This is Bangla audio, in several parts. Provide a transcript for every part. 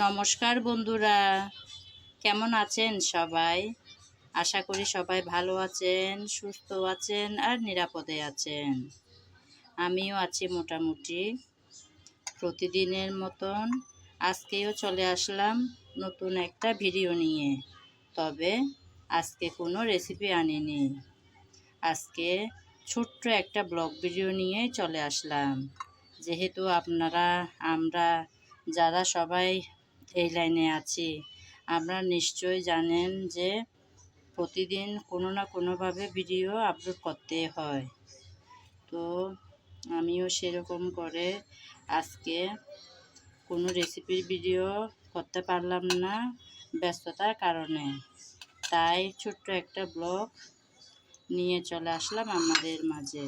নমস্কার বন্ধুরা। কেমন আছেন সবাই? আশা করি সবাই ভালো আছেন, সুস্থ আছেন আর নিরাপদে আছেন। আমিও আছি মোটামুটি। প্রতিদিনের মতন আজকেও চলে আসলাম নতুন একটা ভিডিও নিয়ে। তবে আজকে কোনো রেসিপি আনিনি। আজকে ছোট্ট একটা ব্লগ ভিডিও নিয়ে চলে আসলাম। যেহেতু আপনারা, আমরা যারা সবাই এই লাইনে আছি। আমরা নিশ্চয় জানেন যে প্রতিদিন কোনো না কোনোভাবে ভিডিও আপলোড করতে হয়। তো আমিও সেরকম করে আজকে কোনো রেসিপির ভিডিও করতে পারলাম না ব্যস্ততার কারণে। তাই ছোট্ট একটা ব্লগ নিয়ে চলে আসলাম আমাদের মাঝে।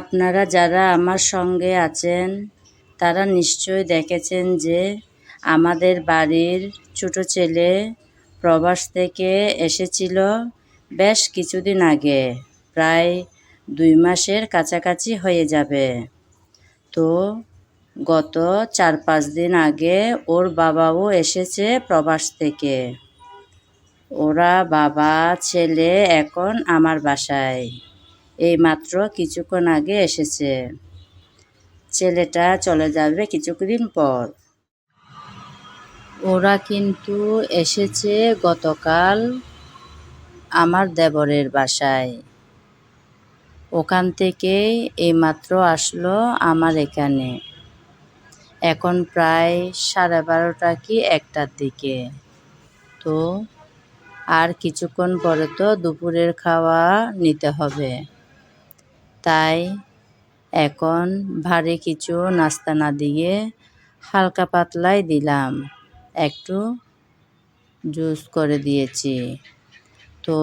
আপনারা যারা আমার সঙ্গে আছেন তারা নিশ্চয় দেখেছেন যে আমাদের বাড়ির ছোট ছেলে প্রবাস থেকে এসেছিল বেশ কিছুদিন আগে, প্রায় দুই মাসের কাছাকাছি হয়ে যাবে। তো গত চার পাঁচ দিন আগে ওর বাবাও এসেছে প্রবাস থেকে। ওরা বাবা, ছেলে এখন আমার বাসায়। এই মাত্র কিছুক্ষণ আগে এসেছে। ছেলেটা চলে যাবে কিছুদিন পর। ওরা কিন্তু এসেছে গতকাল আমার দেবরের বাসায়। ওখান থেকেই এইমাত্র আসলো আমার এখানে। এখন প্রায় সাড়ে বারোটা কি একটার দিকে। তো আর কিছুক্ষণ পরে তো দুপুরের খাওয়া নিতে হবে। তাই এখন ভারী কিছু নাস্তা না দিয়ে হালকা পাতলাই দিলাম। একটু জুস করে দিয়েছি। তো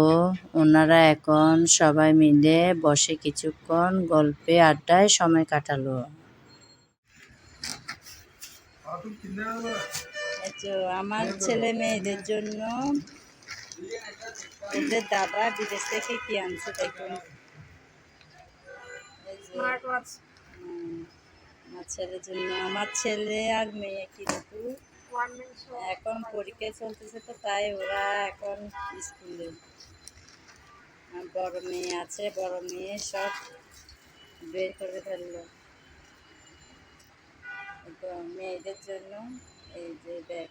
ওনারা এখন সবাই মিলে বসে কিছুক্ষণ গল্পে আড্ডায় সময় কাটালো। আমার ছেলে মেয়েদের জন্য দাদা বিদেশ থেকে কি আনছে দেখুন। আমার ছেলের জন্য আমার ছেলে আর মেয়ে কিন্তু এখন পরীক্ষা চলতেছে তো তাই ওরা এখন স্কুলে। বড় মেয়ে আছে বড় মেয়ে সব বের করে ফেলল। মেয়েদের জন্য এই যে দেখ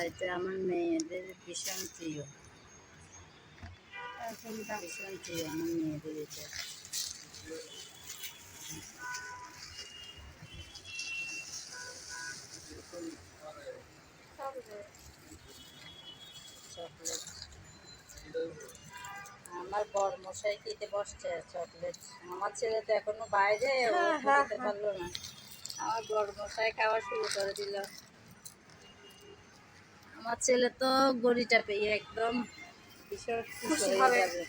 এটা আমার মেয়েদের ভীষণ প্রিয়। ভীষণ প্রিয় আমার মেয়েদের এটা। আমার বর মশাই খেতে বসছে? চকলেট। আমার ছেলে তো এখনও বাইরে ও খেতে পারল না। আমার বর মশাই খাওয়া শুরু করে দিল। আমার ছেলে তো গড়িটা পেয়ে একদম ভীষণ খুশি যাবে।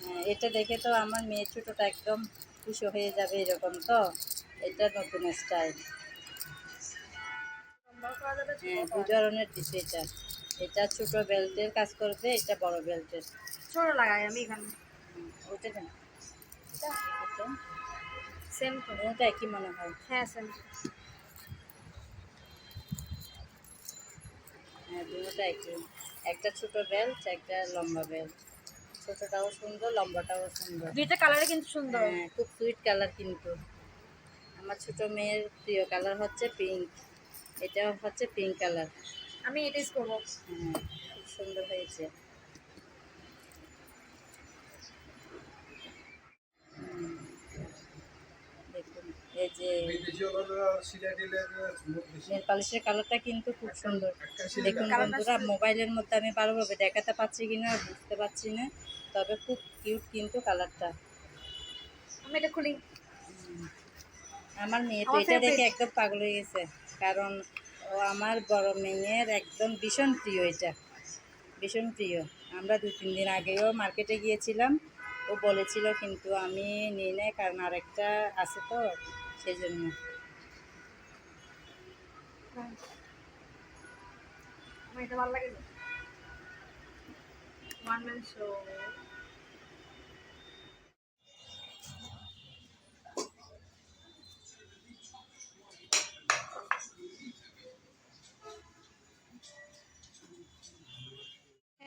হ্যাঁ, এটা দেখে তো আমার মেয়ে ছোটোটা একদম খুশি হয়ে যাবে এরকম তো। এটা নতুন স্টাইল হ্যাঁ দু ধরনের দিচ্ছে এটা। এটা ছোট বেল্টের কাজ করবে এটা বড় বেল্টের। ছোট লাগাই আমি এখানে। হুম, ওটা না সেম ওটা একই মনে হয়। হ্যাঁ সেম হ্যাঁ দুটোটা একই। একটা ছোট বেল্ট একটা লম্বা বেল্ট। ছোটটাও সুন্দর লম্বাটাও সুন্দর। দুইটা কালারে কিন্তু সুন্দর। হ্যাঁ খুব সুইট কালার কিন্তু। আমার ছোট মেয়ের প্রিয় কালার হচ্ছে পিঙ্ক এটা হচ্ছে পিঙ্ক কালার আমি এটা ইউজ করব। খুব সুন্দর হয়েছে। এই যে নেল পালিশের কালারটা কিন্তু খুব সুন্দর। দেখুন বন্ধুরা মোবাইলের মধ্যে আমি ভালোভাবে দেখাতে পারছি কিনা বুঝতে পারছি না তবে খুব কিউট কিন্তু কালারটা। আমি এটা খুলি। আমার মেয়ে তো এটা দেখে একদম পাগল হয়ে গেছে কারণ ও আমার বড় মেয়ের একদম ভীষণ প্রিয় এটা। ভীষণ প্রিয়। আমরা দু, তিন দিন আগেও মার্কেটে গিয়েছিলাম। ও বলেছিল কিন্তু আমি নিই নাই কারণ আরেকটা আছে তো সেই জন্য ভালো লাগে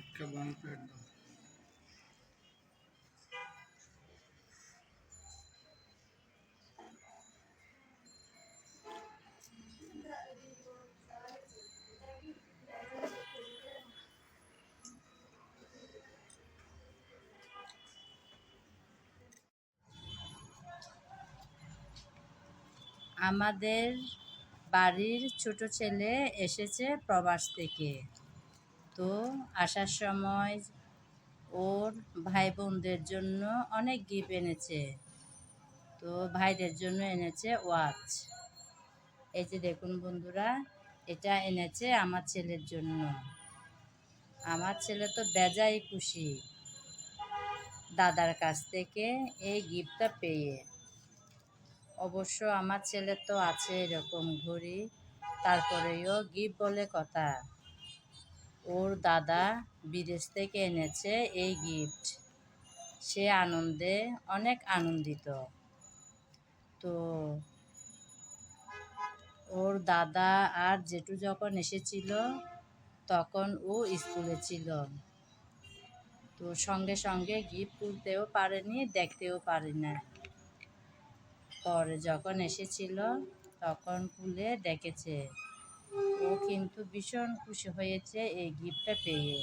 একটা বান প্লেট দাও আমাদের বাড়ির ছোট ছেলে এসেছে প্রবাস থেকে। তো আসার সময় ওর ভাই বোনদের জন্য অনেক গিফট এনেছে। তো ভাইদের জন্য এনেছে ওয়াচ এই যে দেখুন বন্ধুরা, এটা এনেছে আমার ছেলের জন্য। আমার ছেলে তো বেজাই খুশি। দাদার কাছ থেকে এই গিফটটা পেয়ে। অবশ্য আমার ছেলে তো আছে এরকম ঘড়ি, তারপরেও গিফট বলে কথা। ওর দাদা বিদেশ থেকে এনেছে এই গিফট। সে আনন্দে, অনেক আনন্দিত। তো ওর দাদা আর জেঠু যখন এসেছিল, তখন ও স্কুলে ছিল। তো সঙ্গে সঙ্গে গিফট তুলতেও পারেনি, দেখতেও পারি না পরে যখন এসেছিল, তখন খুলে দেখেছে। ও কিন্তু ভীষণ খুশি হয়েছে এই গিফটটা পেয়ে।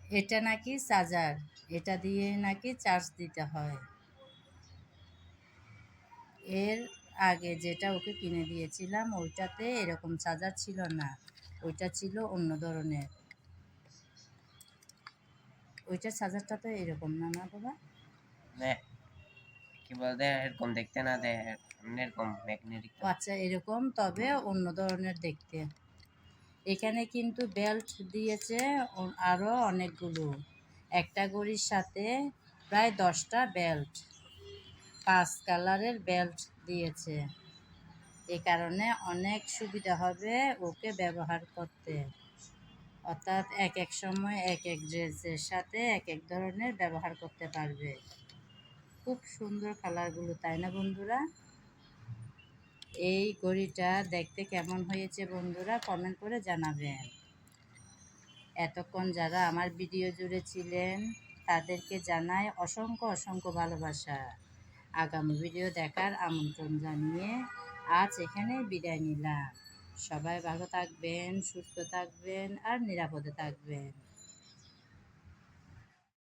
এটা নাকি চার্জার এটা দিয়ে নাকি চার্জ দিতে হয়। এর আগে যেটা ওকে কিনে দিয়েছিলাম, ওইটাতে এরকম চার্জার ছিল না, ওইটা ছিল অন্য ধরনের। ওইটার চার্জারটা তো এরকম না না বাবা? কি বলতে, এরকম দেখতে না এমনি এরকম ম্যাগনেটিক আচ্ছা এরকম, তবে অন্য ধরনের দেখতে। এখানে কিন্তু বেল্ট দিয়েছে আরও অনেকগুলো। একটা ঘড়ির সাথে প্রায় দশটা বেল্ট পাঁচ কালারের বেল্ট দিয়েছে। এ কারণে অনেক সুবিধা হবে ওকে ব্যবহার করতে। অর্থাৎ এক এক সময় এক এক ড্রেসের সাথে এক এক ধরনের ব্যবহার করতে পারবে। খুব সুন্দর কালারগুলো, তাই না বন্ধুরা? এই ঘড়িটা দেখতে কেমন হয়েছে বন্ধুরা? কমেন্ট করে জানাবেন। এতক্ষণ যারা আমার ভিডিও জুড়ে ছিলেন, তাদেরকে জানাই অসংখ্য অসংখ্য ভালোবাসা। আগামী ভিডিও দেখার আমন্ত্রণ জানিয়ে আজ এখানে বিদায় নিলাম। সবাই ভালো থাকবেন, সুস্থ থাকবেন আর নিরাপদে থাকবেন।